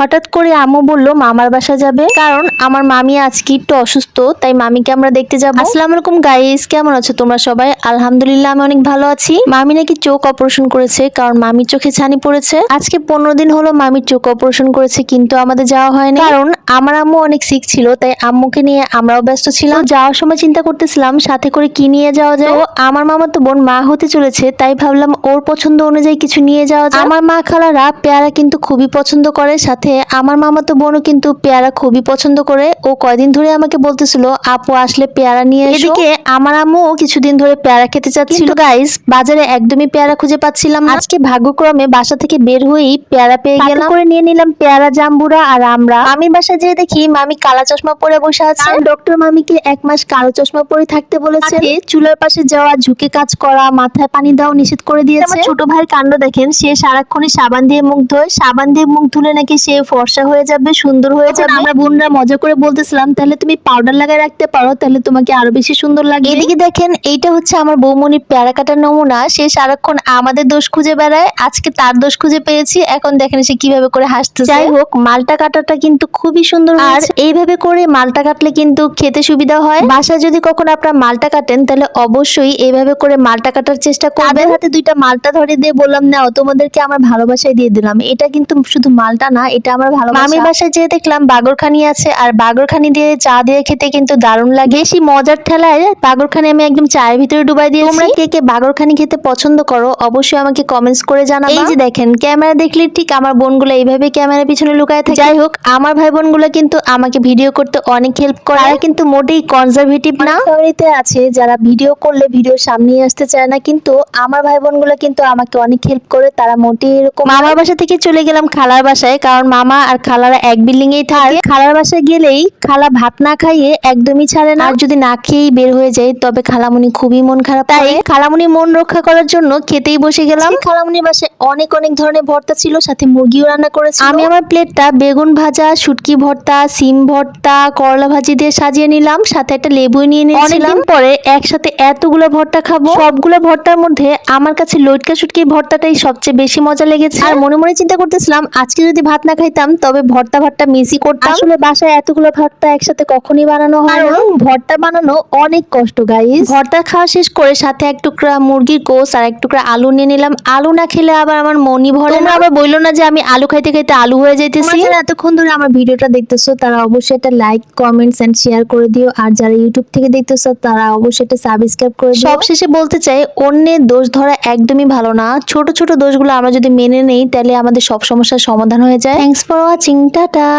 হঠাৎ করে আম্মু বলল, মামার বাসা যাবে? কারণ আমার মামি আজকে একটু অসুস্থ, তাই মামিকে আমরা দেখতে যাব। আসসালামু আলাইকুম গাইস কেমন আছো তোমরা সবাই? আলহামদুলিল্লাহ, আমি অনেক ভালো আছি। মামি নাকি চোখ অপারেশন করেছে, কারণ মামির চোখে ছানি পড়েছে। আজকে পনেরো দিন হলো মামির চোখ অপারেশন করেছে, কিন্তু আমাদের যাওয়া হয়নি। কারণ আমার আম্মু অনেক সিক ছিল, তাই আম্মুকে নিয়ে আমরাও ব্যস্ত ছিলাম। যাওয়ার সময় চিন্তা করতেছিলাম, সাথে করে কি নিয়ে যাওয়া যায়? তো আমার মামা তো বোন মা হতে চলেছে, তাই ভাবলাম ওর পছন্দ অনুযায়ী কিছু নিয়ে যাওয়া যায়। আমার মা খালারা পেয়ারা কিন্তু খুবই পছন্দ করে, সাথে আমার মামা তো বোনও কিন্তু পেয়ারা খুবই পছন্দ করে। ও কয়দিন ধরে আমাকে বলতেছিল আপু আসলে পেয়ারা নিয়ে এসো। এদিকে আমার আম্মু কিছুদিন ধরে পেয়ারা খেতে চাচ্ছিল। গাইস বাজারে একদমই পেয়ারা খুঁজে পাচ্ছিলাম না। আজকে ভাগ্যক্রমে বাসা থেকে বের হয়েই পেয়ারা পেয়ে গেলাম। করে নিয়ে নিলাম পেয়ারা জাম্বুরা আর আমরা। মামির বাসায় যেয়ে দেখি মামি কালা চশমা পরে বসে আছে। ডক্টর মামিকে এক মাস কালো চশমা পরে থাকতে বলেছে। চুলার পাশে যাওয়া ঝুঁকে কাজ করা মাথায় পানি দেওয়া নিষেধ করে দিয়েছে। আমার ছোট ভাইয়ের কাণ্ড দেখেন সে সারাক্ষণই সাবান দিয়ে মুখ ধোয়। সাবান দিয়ে মুখ ধুলে নাকি সে ফর্সা হয়ে যাবে সুন্দর হয়ে যাবে। আমরা বোনরা মজা করে বলতেছিলাম তাহলে তুমি পাউডার লাগায় রাখতে পারো তাহলে তোমাকে আরও বেশি সুন্দর লাগে এদিকে দেখেন এইটা হচ্ছে আমার বৌমনির প্যারা কাটার নমুনা। সে সারাক্ষণ আমাদের দোষ খুঁজে বেড়ায় আজকে তার দোষ খুঁজে পেয়েছি এখন দেখেন সে কীভাবে করে হাসতেছে। যাই হোক মালটা কাটাটা কিন্তু খুবই সুন্দর আর এইভাবে করে মালটা কাটলে কিন্তু খেতে সুবিধা হয়। বাসায় যদি কখনো আপনারা মালটা কাটেন তাহলে অবশ্যই এইভাবে করে মালটা কাটার চেষ্টা করবেন। হাতে দুইটা মালটা ধরে দিয়ে বললাম নাও তোমাদেরকে আমার ভালোবাসায় দিয়ে দিলাম। এটা কিন্তু শুধু মালটা না এটা আমার ভালোবাসা। মামির বাসায় যেয়ে দেখলাম বাগরখানি আছে আর বাগরখানি দিয়ে চা দিয়ে খেতে কিন্তু দারুণ লাগে। বেশি মজার ঠেলায় বাগরখানি আমি একদম চায়ের ভিতরে ডুবাই দিয়েছি। তোমরা কে কে বাগরখানি খেতে পছন্দ করো অবশ্যই আমাকে কমেন্টস করে জানাবা। এই যে দেখেন ক্যামেরা দেখলে ঠিক আমার বোনগুলো এইভাবে ক্যামেরার পিছনে লুকায় থাকে। যাই হোক আমার ভাই বোনগুলো কিন্তু আমাকে ভিডিও করতে অনেক হেল্প করে। তারা কিন্তু মোটেই কনজারভেটিভ না। ফ্যামিলিতে আছে যারা ভিডিও করলে ভিডিও সামনে আসতে চায় না কিন্তু আমার ভাই বোনগুলো কিন্তু আমাকে অনেক হেল্প করে তারা মোটেই এরকম মামার বাসা থেকে চলে গেলাম খালার বাসায় কারণ মামা আর খালারা এক বিল্ডিং এই থাকে। খালার বাসায় গেলেই খালা ভাত না খাইয়ে একদমই ছাড়ে না। আর যদি না খেয়েই বের হয়ে যায় তবে খালামুনি খুবই মন খারাপ তাই খালামুনি মন রক্ষা করার জন্য খেতেই বসে গেলাম। খালামুনির বাসায় অনেক অনেক ধরনের ভর্তা ছিল সাথে মুরগিও রান্না করেছিল। আমি আমার প্লেটটা বেগুন ভাজা শুটকি ভর্তা সিম ভর্তা করলা ভাজি দিয়ে সাজিয়ে নিলাম। সাথে একটা লেবু নিয়ে নিয়েছিলাম। পরে একসাথে এতগুলো ভর্তা খাব। সবগুলো ভর্তার মধ্যে আমার কাছে লটকা শুটকি ভর্তাটাই সবচেয়ে বেশি মজা লেগেছে। আর মনে মনে চিন্তা করতেছিলাম আজকে যদি ভাত না খাইতাম তবে ভর্তা ভর্তা মিসই করতাম। আসলে বাসায় এতগুলো ভর্তা একসাথে কখনই বানানো হয় না। ভর্তা বানানো অনেক কষ্ট গাইস ভর্তা খাওয়া শেষ করে সাথে এক টুকরা মুরগির গোস আর এক টুকরা আলু নিয়ে নিলাম। আলু না খেলে আবার আমার মনই ভরে না। আবার বলল না যে আমি আলু খাইতে খাইতে আলু হয়ে যাইতেছি? এতক্ষণ ধরে আমার ভিডিওটা দেখতেছো তারা অবশ্যই একটা লাইক কমেন্টস এন্ড শেয়ার করে দিও। আর যারা ইউটিউব থেকে দেখতেছো তারা অবশ্যই একটা সাবস্ক্রাইব করে দিও। সবশেষে বলতে চাই অন্যের দোষ ধরা একদমই ভালো না। ছোট ছোট দোষগুলো আমরা যদি মেনে নেই তাহলে আমাদের সব সমস্যার সমাধান হয়ে যায়। Thanks for watching tata